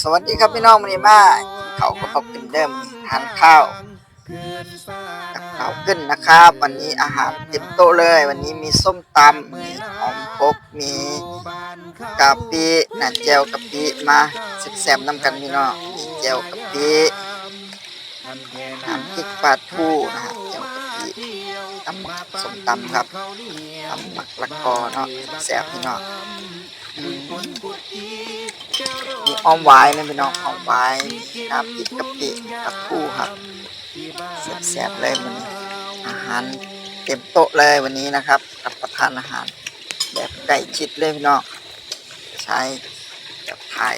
สวัสดีครับพี่น้องวันนี้มาเขาก็บกเป็นเดิมทานข้าวกับข้าวขึ้นนะครับ วันนี้อาหารเต็มโต๊ะเลย วันนี้มีส้มตำมีหอมพกมีกะปิน่ะเจวกะปิมาแซ่บๆน้ำกันพี่น้องมีเจวกะปิน้ำพริกปลาทูนะครับเจวกะปิตำส้มตำครับตำหมักละกอเนาะแซ่บพี่น้อง มีอ้อมไว้นะพี่น้องอ้อมไว้น้ำพริกกะปิกับผู้ครับแซ่บๆเลยมันนี้ อาหารเต็มโต๊ะเลยวันนี้นะครับรับประทานอาหาร แบบใกล้ชิดเลยพี่น้องใช้แบบถ่าย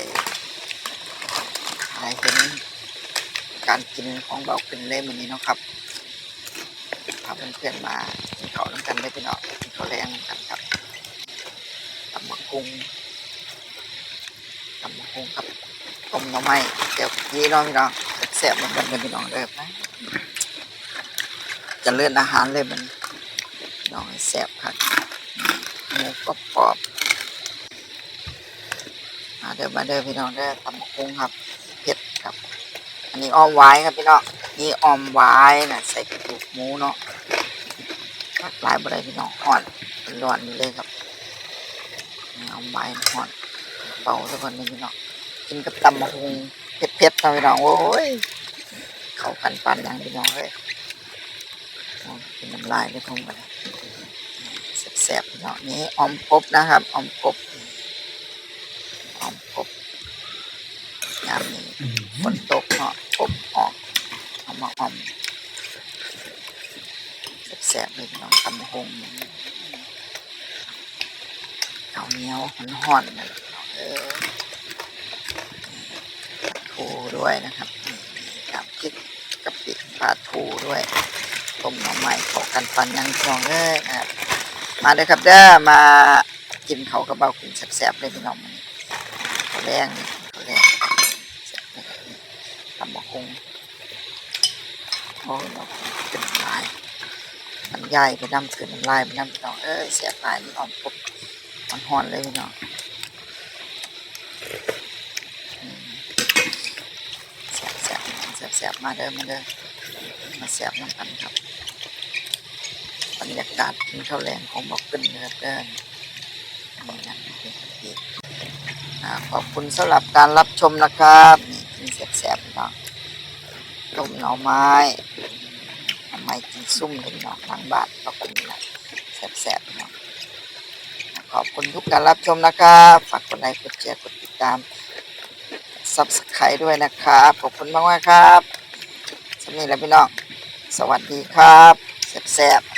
ถ่ายเห็นการกินของเราเป็นเล่มวันนี้เนาะครับพาเพื่อนๆมากินข้าวน้ำกันได้พี่น้องกินข้าวแรงน้ำกันครับตำบักกุ้ง ตำบักหุ่งครับต้มหน่อไม้เดี๋ยวพี่น้องพี่น้องแซ่บเหมือนกันเลยพี่น้องเด้อไปเจะเลื่อนอาหารเลยมันพี่น้องแซ่บครับหมูกรอบกรอบมาเด้อมาเด้อพี่น้องเด้อตำบักหุ่งครับเผ็ดครับ อันนี้อ้อมไว้ครับพี่น้องนี่อ้อมไว้นะใส่กระดูกหมูเนาะลายบะไรพี่น้องอ่อนร้อนเลยครับนี่อ้อมไว้อ่อน ป่าสักคนหนึงพี่น้องกินกับตำมะฮุงเผ็ดๆนะพี่น้องโอ้ยเข้ากันปันอย่างพี่น้องเลยโอ้ยเป็นน้ำลายเลยคงไปแซ่บๆพี่น้องนี้ออมกบนะครับออมกบออมกบยามนี้ฝนตกเนาะกบออกเอามาออมแซ่บๆเลยพี่น้องตำมะฮุงข้าวเหนียวห่อนๆนั่นแหละพี่น้องเออ ทู ด้วยนะครับนี่กับพริกกะปิปลาทูด้วยต้มหน่อไม้เข้ากันฟันยังจองเลยนะครับมาเลยครับเด้อมากินเขากระเบากินแซ่บๆเลยพี่น้องมันข้าแรงข้าแรงแซ่บเลยตำบักคงโอ้เราเป็นลายมันใหญ่ไปน้ำขึ้นน้ำลายไปน้ำพี่น้องเอ้ยแซ่บลายนี่อ่อมปุ๊บมันหอนเลยพี่น้อง แสบแสบ แสบแสบมาเด้อมาเด้อมาแสบน้ำกันครับบรรยากาศกินข้าวแรงของบอกขึ้นนะครับเด้อนี่นะนี่ขอบคุณสำหรับการรับชมนะครับนี่กินแสบแสบเนาะต้มหน่อไม้หน่อไมกินซุ่มถึงเนาะทางบานขอบคุณนะแสบแสบเนาะขอบคุณทุกการรับชมนะครับ ฝากกดไลค์กดแชร์กดติดตาม ซับสไครด้วยนะครับ ขอบคุณมากมากครับสำนีและพี่น้อง สวัสดีครับแซ่บ